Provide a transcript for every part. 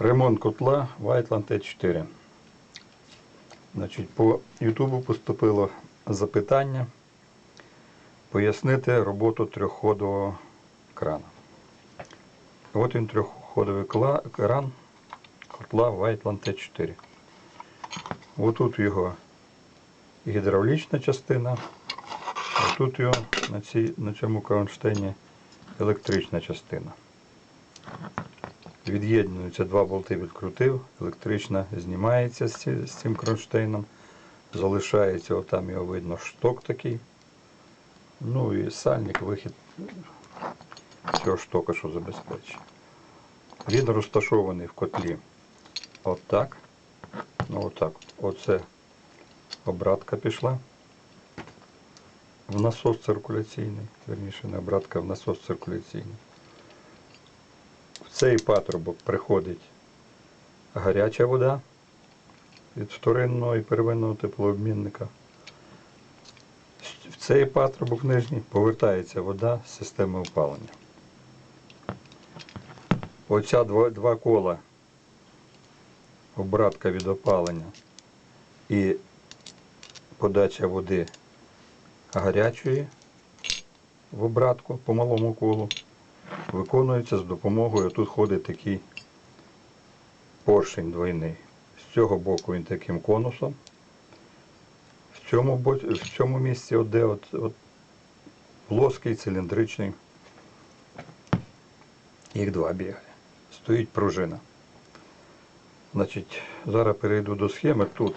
Ремонт котла Whiteland T4. Значить, по Ютубу поступило запитання пояснити роботу трьохходового крана. От він трьохходовий кран котла Whiteland T4. Отут його гідравлічна частина, а тут його на, цій, на цьому кронштейні електрична частина. Від'єднуються два болти відкрутив, електрична знімається з, цим кронштейном, залишається, отам його видно шток такий. Ну і сальник, вихід цього штока, що забезпечує. Він розташований в котлі отак. Ну отак. Оце обратка пішла в насос циркуляційний, верніше не обратка, в насос циркуляційний. Цей патрубок приходить гаряча вода від вторинного і первинного теплообмінника. В цей патрубок нижній повертається вода з системи опалення. Оця два, два кола обратка від опалення і подача води гарячої в обратку по малому колу виконується з допомогою, тут ходить такий поршень двойний. З цього боку він таким конусом. В цьому, в цьому місці от де от, от плоский, циліндричний. Їх два бігає. Стоїть пружина. Значить, зараз перейду до схеми. Тут,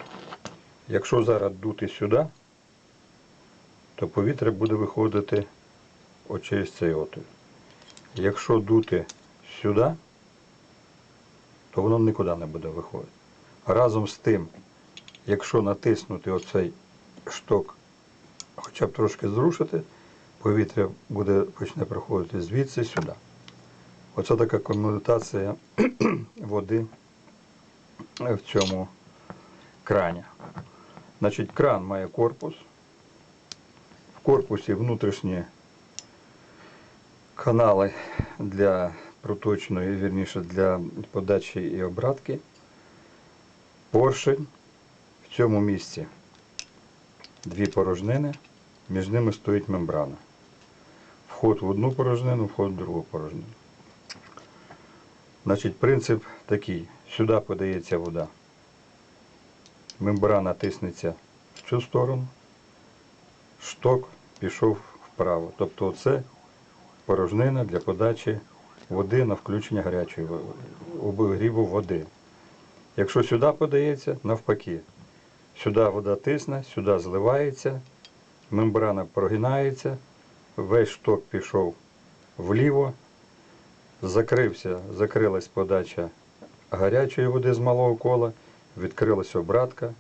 якщо зараз дути сюди, то повітря буде виходити через цей отвір. Якщо дути сюди, то воно нікуди не буде виходити. Разом з тим, якщо натиснути оцей шток, хоча б трошки зрушити, повітря буде, почне проходити звідси сюди. Оце така комутація води в цьому крані. Значить, кран має корпус. В корпусі внутрішні канали для проточної, вірніше для подачі і обратки. Поршень. В цьому місці дві порожнини, між ними стоїть мембрана. Вход в одну порожнину, вход в другу порожнину. Значить, принцип такий. Сюди подається вода. Мембрана тиснеться в цю сторону, шток пішов вправо. Тобто це порожнина для подачі води на включення гарячої обігріву води. Якщо сюди подається, навпаки. Сюди вода тисне, сюди зливається, мембрана прогинається, весь шток пішов вліво, закрився, закрилась подача гарячої води з малого кола, відкрилася обратка,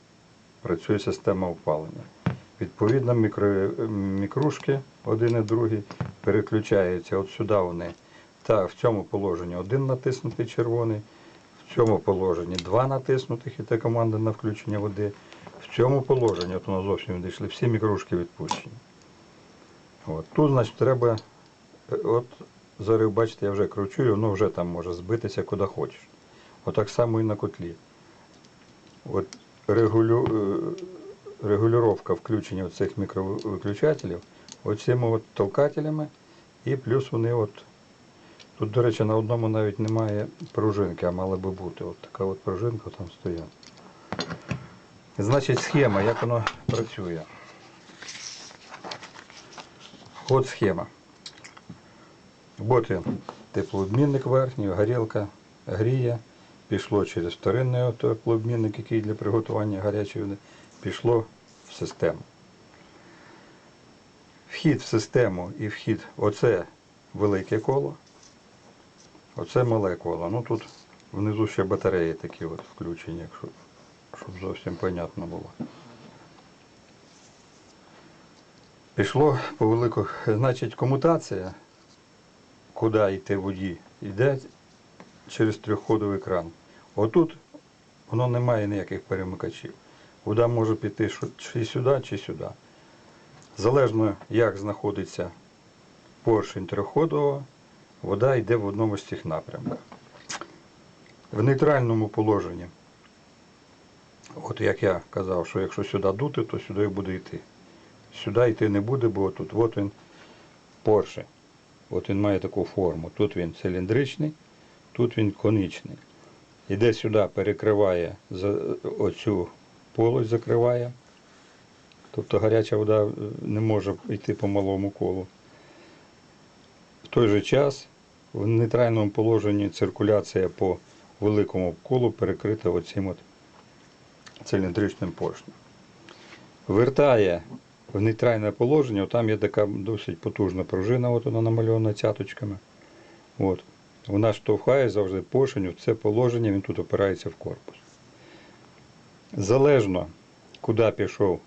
працює система опалення. Відповідно, мікро, мікрушки один і другий переключаються от сюди вони. Та в цьому положенні один натиснутий червоний, в цьому положенні два натиснутих, і це команда на включення води. В цьому положенні, от воно зовсім відійшли, всі мікрушки відпущені. От. Тут, значить, треба, е, от зараз бачите, я вже кручу, і воно вже там може збитися куди хочеш. Отак само і на котлі. От регулю, е, регулювання включення цих мікровиключателів оцими от толкателями і плюс вони от. Тут, до речі, на одному навіть немає пружинки, а мала би бути. От така от пружинка там стоїть. Значить, схема, як воно працює. От схема. От він, теплообмінник верхній, горілка гріє, пішло через вторинний теплообмінник, який для приготування гарячої води, пішло в систему. Вхід в систему і вхід, оце велике коло, оце мале коло. Ну тут внизу ще батареї такі от включені, якщо, щоб зовсім понятно було. Пішло по велику, значить, комутація, куди йти воді, йде через трьохходовий кран. Отут воно не має ніяких перемикачів. Вода може піти чи сюди, чи сюди. Залежно, як знаходиться поршень трьохходового, вода йде в одному з цих напрямків. В нейтральному положенні, от як я казав, що якщо сюди дути, то сюди буде йти. Сюди йти не буде, бо тут от він Порше. От він має таку форму. Тут він циліндричний, тут він конічний. Іде сюди, перекриває оцю полость, закриває. Тобто гаряча вода е, не може йти по малому колу. В той же час в нейтральному положенні циркуляція по великому колу перекрита оцим от циліндричним поршнем. Вертає в нейтральне положення, там є така досить потужна пружина, от вона намальована цяточками. От. Вона штовхає завжди поршень в це положення, він тут опирається в корпус. Залежно, куди пішов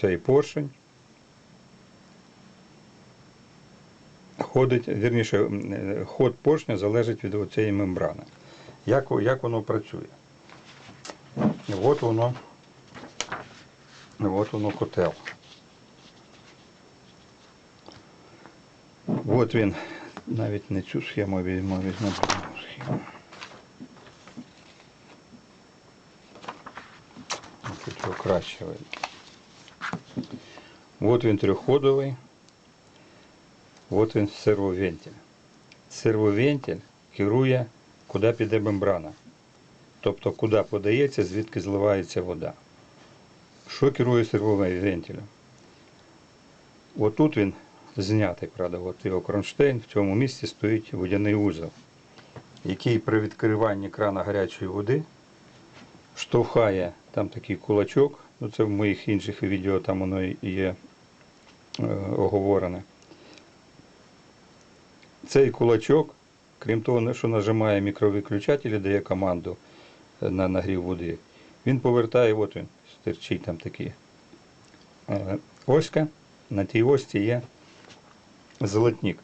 цей поршень, ходить, вірніше, е, ход поршня залежить від цієї мембрани. Як, як воно працює? От воно, от воно котел. От він, навіть не цю схему візьму, візьму схему. Тут його краще видно. От він трьохходовий, от він сервовентиль. Сервовентиль керує, куди піде мембрана. Тобто, куди подається, звідки зливається вода. Що керує сервовентилем? Отут він знятий, правда, от його кронштейн, в цьому місці стоїть водяний узел, який при відкриванні крана гарячої води штовхає там такий кулачок, ну це в моїх інших відео там воно і є е, оговорене. Цей кулачок, крім того, що нажимає мікровиключатель і дає команду е, на нагрів води, він повертає, от він, стирчить там такі е, оська, на тій осці є золотник.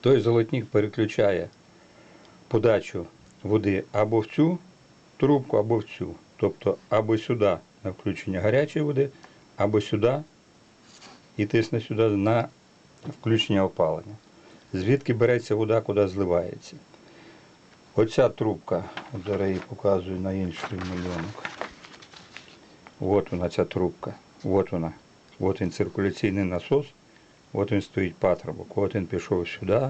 Той золотник переключає подачу води або в цю трубку, або в цю. Тобто або сюди на включення гарячої води, або сюди і тисне сюди на включення опалення. Звідки береться вода, куди зливається. Оця трубка, от зараз її показую на інший мільйонок. От вона ця трубка. От вона. От він циркуляційний насос. От він стоїть патрубок. От він пішов сюди,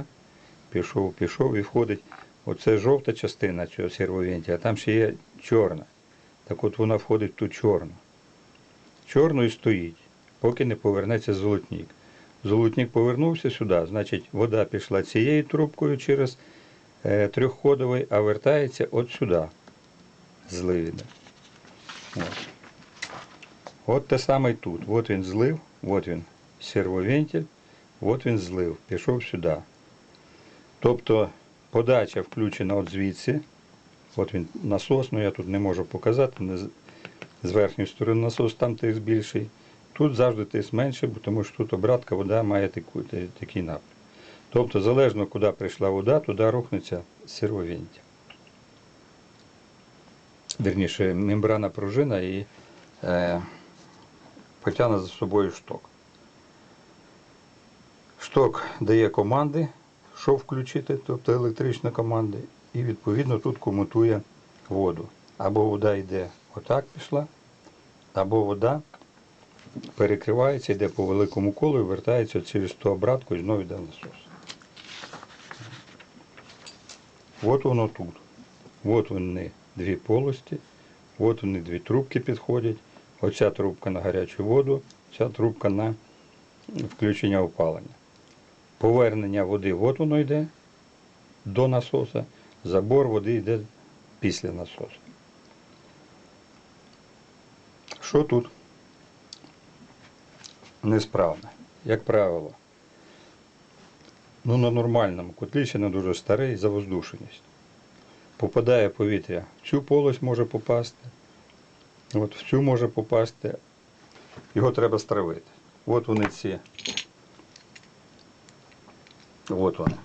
пішов, пішов і входить. Оце жовта частина цього сервовентиля, а там ще є чорна. Так от вона входить ту чорну. І стоїть, поки не повернеться золотник. Золотник повернувся сюди, значить вода пішла цією трубкою через е, трьохходовий, а вертається от сюди. Злив іде. От. Те саме тут. От він злив, от він сервовентиль, от він злив, пішов сюди. Тобто подача включена от звідси. От він насос, ну я тут не можу показати. з- верхньої сторони насос там тиск більший. Тут завжди тиск менший, тому що тут обратка вода має такий напрям. Тобто, залежно куди прийшла вода, туди рухнеться сервовентиль. Вірніше, мембрана пружина і е, потягне за собою шток. Шток дає команди, що включити, тобто електричні команди, і відповідно тут комутує воду. Або вода йде отак пішла, або вода перекривається, йде по великому колу і вертається через ту обратку і знову йде насос. От воно тут. От вони дві полості, от вони дві трубки підходять. Оця трубка на гарячу воду, ця трубка на включення опалення. Повернення води, от воно йде до насоса, забор води йде після насосу. Що тут несправне? Як правило, ну на нормальному котлі ще не дуже старий завоздушеність. Попадає повітря, в цю полость може попасти, от в цю може попасти, його треба стравити. От вони ці. От вони.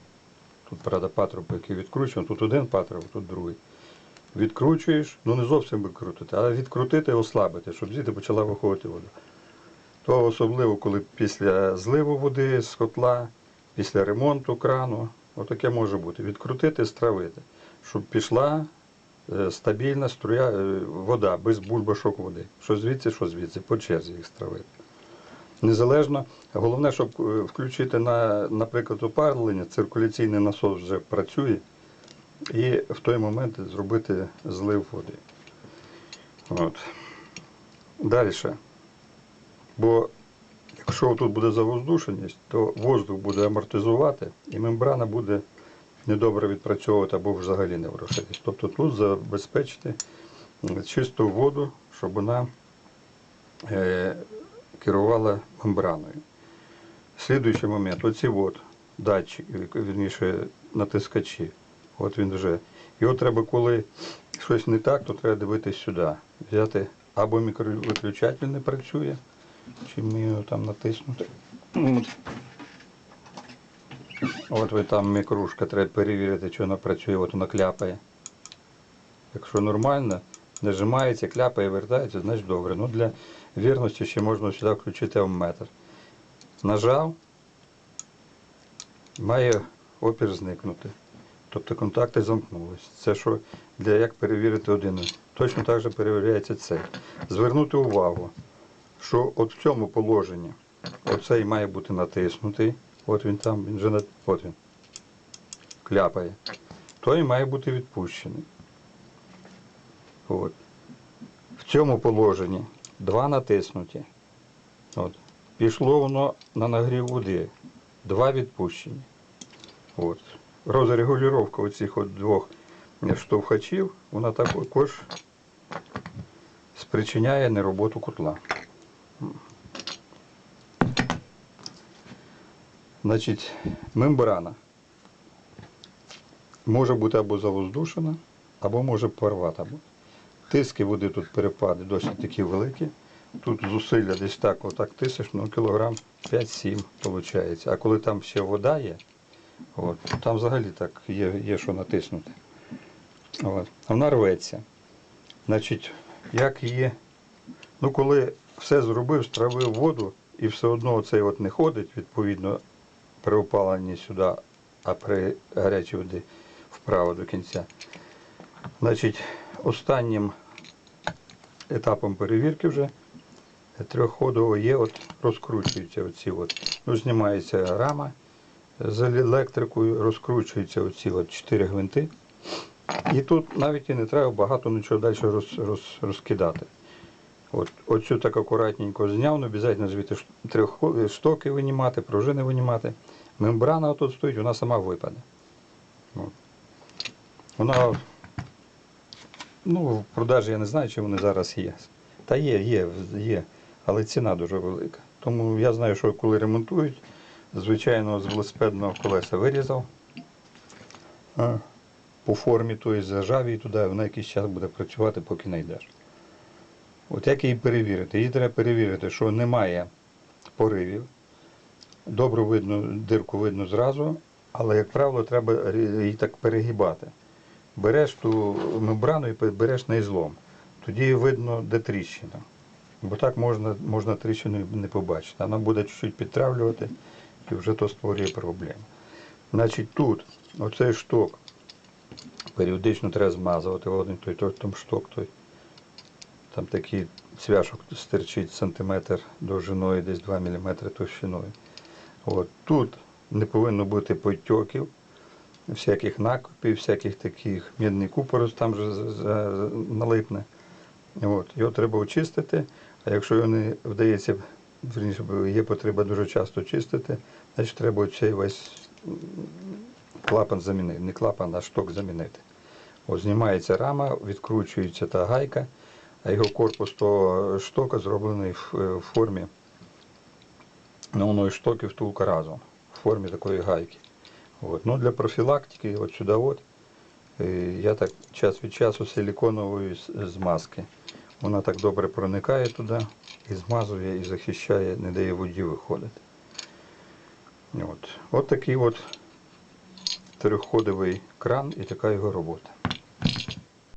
Тут, правда, патруб, який відкручуємо. Тут один патрубок, тут другий. Відкручуєш, ну не зовсім викрутити, а відкрутити і ослабити, щоб звідти почала виходити вода. То особливо, коли після зливу води з котла, після ремонту крану, отаке може бути. Відкрутити, стравити, щоб пішла е, стабільна струя, е, вода, без бульбашок води. Що звідси, що звідси, по черзі їх стравити. Незалежно, головне, щоб е, включити на, наприклад, опалення, циркуляційний насос вже працює, і в той момент зробити злив води. От. Далі. Бо якщо тут буде завоздушеність, то воздух буде амортизувати і мембрана буде недобре відпрацьовувати або взагалі не ворушитись. Тобто тут забезпечити чисту воду, щоб вона е, керувала мембраною. Слідуючий момент, оці от датчики, вірніше натискачі. От він вже. Його треба, коли щось не так, то треба дивитись сюди. Взяти або мікровиключатель не працює, чи ми його там натиснути. От ви там мікрушка, треба перевірити, чи вона працює, от вона кляпає. Якщо нормально, нажимається, кляпає, вертається, значить добре. Ну для вірності ще можна сюди включити амметр. Нажав, має опір зникнути. Тобто контакти замкнулись. Це що для як перевірити один. Точно так же перевіряється цей. Звернути увагу, що от в цьому положенні оцей має бути натиснутий. От він там, він вже от він. Кляпає. Той має бути відпущений. От. В цьому положенні два натиснуті. От. Пішло воно на нагрів води. Два відпущені. От. Розрегулювання оцих от двох штовхачів, вона також спричиняє нероботу котла. Значить, мембрана може бути або завоздушена, або може порвата бути. Тиски води тут перепади досить такі великі. Тут зусилля десь так, отак тисяч, ну кілограм 5-7 виходить. А коли там ще вода є, от, там взагалі так є, є що натиснути. От. Вона рветься. Значить, як її, ну коли все зробив, стравив воду і все одно цей от не ходить, відповідно, при опаленні сюди, а при гарячій воді вправо до кінця. Значить, останнім етапом перевірки вже трьохходового є, от розкручуються оці от, ну, знімається рама з електрикою, розкручуються оці от чотири гвинти. І тут навіть і не треба багато нічого далі роз, роз, розкидати. От, оцю так акуратненько зняв, не обов'язково звідти штоки винімати, пружини винімати. Мембрана тут стоїть, вона сама випаде. От. Вона, ну, в продажі я не знаю, чи вони зараз є. Та є, є, є, але ціна дуже велика. Тому я знаю, що коли ремонтують, звичайно, з велосипедного колеса вирізав а, по формі тої зажав її туди, вона якийсь час буде працювати, поки не йдеш. От як її перевірити? Її треба перевірити, що немає поривів. Добре видно, дирку видно зразу, але, як правило, треба її так перегибати. Береш ту мембрану і береш на ізлом. Тоді видно, де тріщина. Бо так можна, можна тріщину не побачити. Вона буде чуть-чуть підтравлювати і вже то створює проблеми. Значить, тут оцей шток періодично треба змазувати один той, той там шток той. Там такий цвяшок стирчить сантиметр довжиною, десь 2 мм товщиною. От. Тут не повинно бути потьоків, всяких накопів, всяких таких мідний купорос там вже налипне. От. Його треба очистити, а якщо його не вдається, є потреба дуже часто чистити, значить треба цей весь клапан замінити. Не клапан, а шток замінити. От знімається рама, відкручується та гайка, а його корпус того штока зроблений в, в формі ну, воно і втулка разом, в формі такої гайки. От. Но для профилактики вот сюда от, е, я так час від часу силиконовую змазки. Вона так добре проникає туди і змазує, і захищає, не дає воді виходити. От, от такий от трьохходовий кран і така його робота.